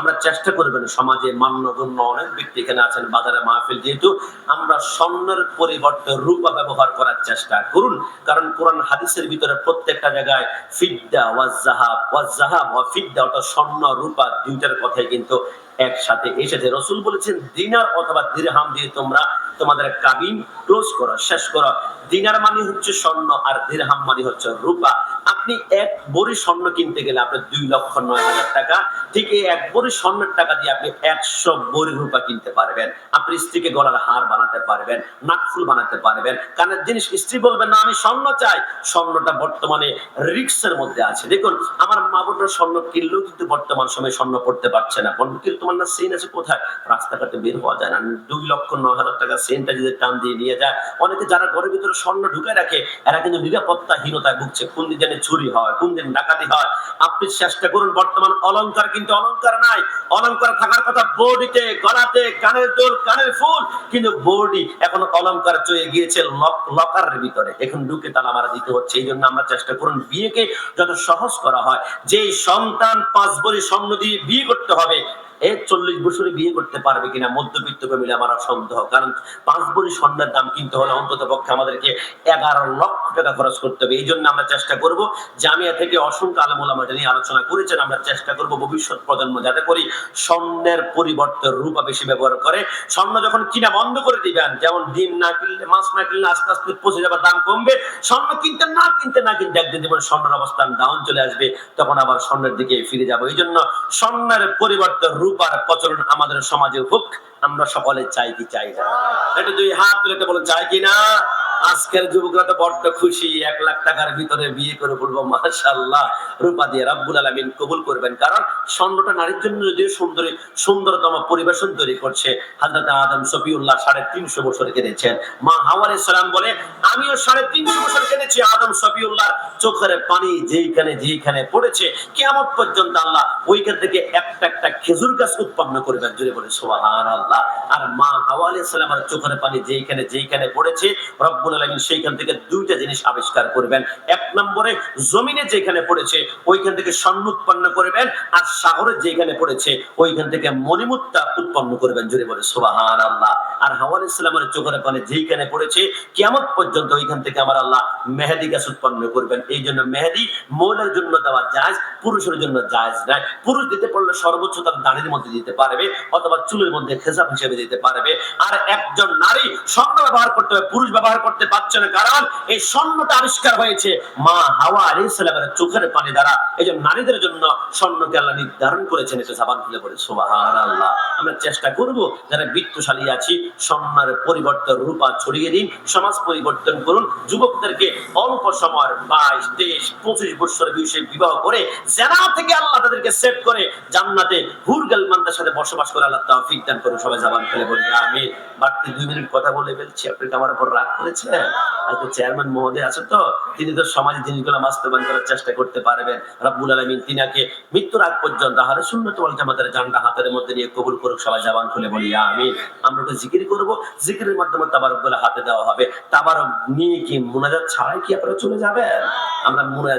আমরা চেষ্টা করবেন সমাজে মান্যগণ্য অনেক ব্যক্তি এখানে আছেন, বাজারে মাহফিল, যেহেতু আমরা স্বর্ণের পরিবর্তে রূপা ব্যবহার করার চেষ্টা করুন। কারণ কোরআন হাদিসের ভিতরে প্রত্যেকটা জায়গায় ফিদ্দা ওয়াজাহাব ওয়াজাহাব ওয়া ফিদ্দা অর্থাৎ স্বর্ণ, রূপা দুইটার কথাই কিন্তু একসাথে এসেছে। রসুল বলেছেন, দিনার অথবা দিরহাম দিয়ে তোমরা তোমাদের কাবিন ক্লোজ করো, শেষ করো। দিনার মানে হচ্ছে স্বর্ণ আর দিরহাম মানে হচ্ছে রূপা। আপনি এক বড়ি স্বর্ণ কিনতে গেলে আপনার দুই লক্ষ নয় হাজার টাকা, ঠিক এই এক বড়ি স্বর্ণের টাকা দিয়ে আপনি একশো বড়ি রূপা কিনতে পারবেন। আপনি স্ত্রীকে গলার হার বানাতে পারবেন নাকফুল বানাতে পারবেন, কানের জিনিস, স্ত্রী বলবেন না, আমি স্বর্ণ চাই। স্বর্ণটা বর্তমানে রিক্সের মধ্যে আছে। দেখুন, আমার মা বোনরা স্বর্ণ কিনলেও কিন্তু বর্তমান সময়ে স্বর্ণ পড়তে পারছে না। বন্ধু তোমার না সেন আছে? কোথায়? রাস্তাঘাটে বের হওয়া যায় না। দুই লক্ষ নয় হাজার টাকা সেনটা যদি টান দিয়ে নিয়ে যায়, অনেকে যারা ঘরের ভিতরে স্বর্ণ ঢুকে রাখে, এরা কিন্তু নিরাপত্তাহীনতায় ভুগছে। কোন দিন জানি চুরি হয়, কোন দিন ডাকাতি হয়। আপনি চেষ্টা করুন, বর্তমান অলংকার কিন্তু অলংকার নাই। অলংকার থাকার কথা বডিতে, গলাতে, কানের দোল, কানের ফুল, কিন্তু বডি এখন অলংকার চয়ে গিয়েছে লকারের ভিতরে। এখন ঢুকে তালা মারা দিতে হচ্ছে, এই জন্য আমরা চেষ্টা করুন বিয়েকে যত সহজ করা হয়। যে সন্তান পাঁচ বড়ি স্বর্ণ দিয়ে বিয়ে করতে হবে এই চল্লিশ বছরে বিয়ে করতে পারবে কিনা মধ্যবিত্ত ফ্যামিলি আমার সন্দেহ কারণ পাঁচ বড়ি স্বর্ণের দাম কিনতে হলে অন্তত পক্ষে আমাদেরকে এগারো লক্ষ টাকা খরচ করতে হবে। এই জন্য আমরা চেষ্টা করব, জামিয়া থেকে অসংখ্য আলমুল আমাদের নিয়ে আলোচনা করেছেন, আমরা চেষ্টা করব ভবিষ্যৎ প্রজন্ম যাতে করি স্বর্ণের পরিবর্তে রূপা বেশি ব্যবহার করে। স্বর্ণ যখন কিনা বন্ধ করে দিবেন, যেমন ডিম না কিনলে, মাছ না কিনলে আস্তে আস্তে পচে যাবার দাম কমবে। স্বর্ণ কিনতে না কিনতে না কিনতে একদিন যেমন স্বর্ণের অবস্থান ডাউন চলে আসবে, তখন আবার স্বর্ণের দিকে ফিরে যাব। এই জন্য স্বর্ণের পরিবর্তে রূপার প্রচলন আমাদের সমাজে হোক, আমরা সকলে চাই কি চাই না। এটা দুই হাত তুলে বলে চাই কি না? আজকের যুবকরা তো বড্ড খুশি, এক লাখ টাকার ভিতরে বিয়ে করে বলব মাশাল্লাহ রূপা দিয়ে রাব্বুল আলামিন কবুল করবেন, কারণ স্বর্ণটা নারীর জন্য যদিও সুন্দরী, সুন্দরতম পরিবেশন তৈরি করছে। হাজরত আদম সফিউল্লাহ সাড়ে তিনশো বছর কেঁদেছেন। মা হাওয়ার সালাম বলে, আমিও সাড়ে তিনশো বছর কেঁদেছি, আদম সফিউল্লাহ চোখের পানি যেইখানে যেইখানে পড়েছে। কেমন পর্যন্ত আল্লাহ ওইখান থেকে একটা একটা খেজুর গাছ উৎপন্ন করবেন। জুড়ে বলে সোহান আল্লাহ আর সালামের চোখের পানি যেইখানে যেইখানে পড়েছে, রব্বুল আলমিন সেইখান থেকে দুইটা জিনিস আবিষ্কার করবেন। এক নম্বরে জমিনে যেখানে পড়েছে, ওইখান থেকে স্বর্ণ উৎপন্ন করবেন, আর সাগরে যেখানে পড়েছে, ওইখান থেকে মণিমুত্তা উৎপন্ন করবেন। জুড়ে বলে সোবাহান আল্লাহ আর হাওয়া আলাইহিস সালামের চোখের পানি যেইখানে পড়েছে, কিয়ামত পর্যন্ত ওইখান থেকে আমার আল্লাহ মেহেদি গাছ উৎপন্ন করবেন। এই জন্য মেহেদি মহিলার জন্য দেওয়া জায়জ, পুরুষের জন্য জায়জ নাই পুরুষ দিতে পারলে সর্বোচ্চ তার দাড়ির মধ্যে দিতে পারবে অথবা চুলের মধ্যে খেসাব হিসেবে দিতে পারবে। আর একজন নারী স্বর্ণ ব্যবহার করতে হবে, পুরুষ ব্যবহার করতে পারছে না, কারণ এই স্বর্ণটা আবিষ্কার হয়েছে মা হাওয়া আলাইহিস সালামের চোখের পানি দ্বারা। এই জন্য নারীদের জন্য স্বর্ণকে আল্লাহ নির্ধারণ করেছেন এটা সাবান খুলে বলে, সুবহানাল্লাহ। আমরা চেষ্টা করব, যারা বিত্তশালী আছি স্বর্ণের পরিবর্তন রূপা ছড়িয়ে দিন, সমাজ পরিবর্তন করুন। যুবকদেরকে অল্প সময় বাইশ, তেইশ, পঁচিশ বছর বয়সে বিবাহ করে জেনা থেকে আল্লাহ তাদেরকে সেভ করে জান্নাতে হুরগাল মান্দার সাথে বসবাস করে আল্লাহ তৌফিক দান করুন। সবাই জাবান ফেলে বলি আমি বাড়তি দুই মিনিট কথা বলে ফেলছি, আপনি আমার উপর রাগ করেছেন? হয়তো চেয়ারম্যান মহোদয় আছে তো, তিনি তো সমাজে জিনিসগুলো বাস্তবায়ন করার চেষ্টা করতে পারবেন। রব্বুল আলমিন তিনাকে মৃত্যুর আগ পর্যন্ত আহারে শূন্য তোমার জামাতের জানটা হাতের মধ্যে নিয়ে কবুল করুক, সবাই জাবান খুলে বলি আমি আমরা তো জিকির করব, জিকিরের মাধ্যমে তাবারক বলে হাতে দেওয়া হবে। তাবারক নিয়ে কি মোনাজাত ছাড়াই কি আপনারা চলে যাবেন? আমরা মোনাজাত